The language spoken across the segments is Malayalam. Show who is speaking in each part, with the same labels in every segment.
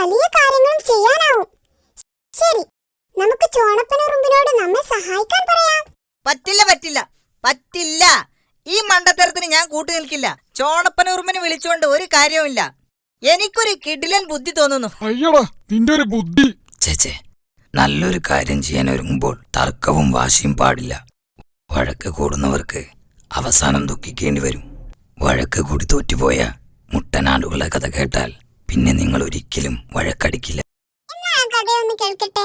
Speaker 1: വലിയ കാര്യങ്ങളും ചെയ്യാനാവും. ശരി നമുക്ക് ചോണപ്പനുറുമ്പിനോട് നമ്മെ സഹായിക്കാൻ പറയാം.
Speaker 2: പറ്റില്ല പറ്റില്ല പറ്റില്ല. ഈ മണ്ടത്തരത്തിന് ഞാൻ കൂട്ടു നിൽക്കില്ല. ചോണപ്പനുറുമ്പിന് വിളിച്ചുകൊണ്ട് ഒരു കാര്യവുമില്ല. എനിക്കൊരു കിടിലൻ ബുദ്ധി തോന്നുന്നു.
Speaker 3: അയ്യടാ നിന്റെ ഒരു ബുദ്ധി.
Speaker 4: ചേച്ചേ നല്ലൊരു കാര്യം ചെയ്യാൻ ഒരുങ്ങുമ്പോൾ തർക്കവും വാശിയും പാടില്ല. വഴക്ക് കൂടുന്നവർക്ക് അവസാനം ദുഃഖിക്കേണ്ടി വരും. വഴക്ക് കൂടി തോറ്റുപോയ മുട്ടനാടുകളെ കഥ കേട്ടാൽ പിന്നെ നിങ്ങൾ ഒരിക്കലും വഴക്കടിക്കില്ല.
Speaker 1: കഥയൊന്ന് കേൾക്കട്ടെ?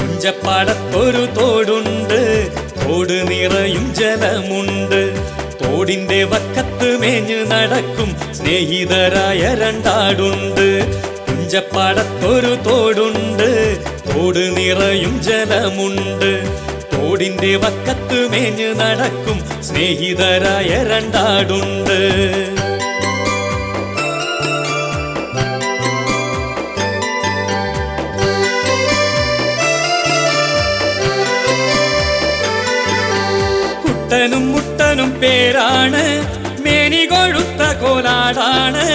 Speaker 5: കുഞ്ചപ്പാടത്തൊരു തോടുണ്ട്. തോട് നിറയും ജലമുണ്ട്. തോടിന്റെ വക്കത്ത് മേഞ്ഞു നടക്കും. സ്നേഹിതരായ രണ്ടാടുണ്ട്. കുഞ്ചപ്പാടത്തൊരു തോടുണ്ട്. തോട് നിറയും ജലമുണ്ട്. തോടിന്റെ വക്കത്ത് മേഞ്ഞു നടക്കും സ്നേഹിതരായ രണ്ടാടുണ്ട്. കുട്ടനും മുട്ടനും പേരാണ്. മേനി കൊഴുത്ത കോലാടാണ്.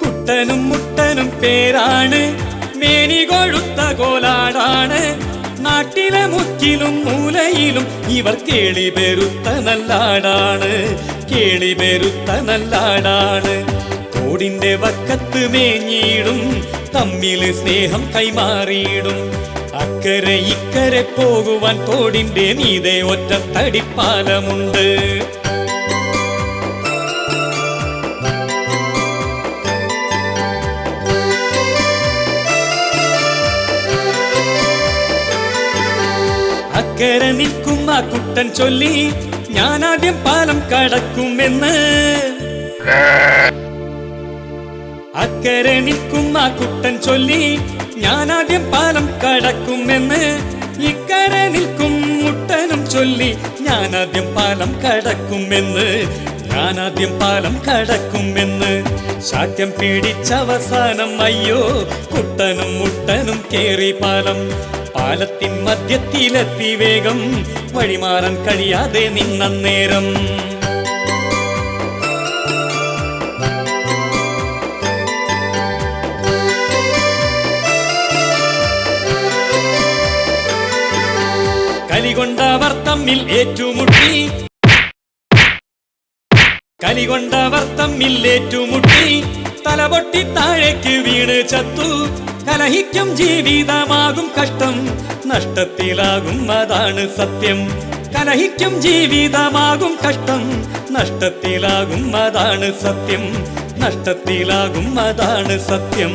Speaker 5: കുട്ടനും മുട്ടനും പേരാണ്. മേനി കൊഴുത്ത കോലാടാണ്. നാട്ടിലെ മുക്കിലും മൂലയിലും ഇവർ കേളി പെരുത്ത നല്ലാടാണ്. കേളി പെരുത്ത നല്ലാടാണ്. തോടിന്റെ വക്കത്ത് മേഞ്ഞിടും. തമ്മിൽ സ്നേഹം കൈമാറിയിടും. അക്കരെ ഇക്കരെ പോകുവാൻ തോടിന്റെ മീതെ ഒറ്റ തടിപ്പാലമുണ്ട് അക്കരെ നിൽക്കും ആ കുട്ടൻ ചൊല്ലി ഞാൻ ആദ്യം പാലം കടക്കുമെന്ന്. അക്കരെ നിൽക്കും ആ കുട്ടൻ ചൊല്ലി ഞാൻ ആദ്യം പാലം കടക്കുമെന്ന്. ഇക്കരെ നിൽക്കും മുട്ടനും ചൊല്ലി ഞാൻ ആദ്യം പാലം കടക്കുമെന്ന്. ആദ്യം പാലം കടക്കുമെന്ന്. ശാക്യം പിടിച്ചവസാനം അയ്യോ കുട്ടനും മുട്ടനും കേറി പാലം പാലത്തിൻ മധ്യത്തിലെത്തി വേഗം വഴിമാറാൻ കഴിയാതെ നിന്നേരം കലികൊണ്ടവർ തമ്മിൽ ഏറ്റുമുട്ടി. കലികൊണ്ടവർ തമ്മിൽ ഏറ്റുമുട്ടി. തലപൊട്ടി താഴേക്ക് വീണ് ചത്തു. കലഹിക്കും ജീവിതമാകും കഷ്ടം. നഷ്ടത്തിലാകും അതാണ് സത്യം. കലഹിക്കും ജീവിതമാകും കഷ്ടം. നഷ്ടത്തിലാകും അതാണ് സത്യം. നഷ്ടത്തിലാകും അതാണ് സത്യം.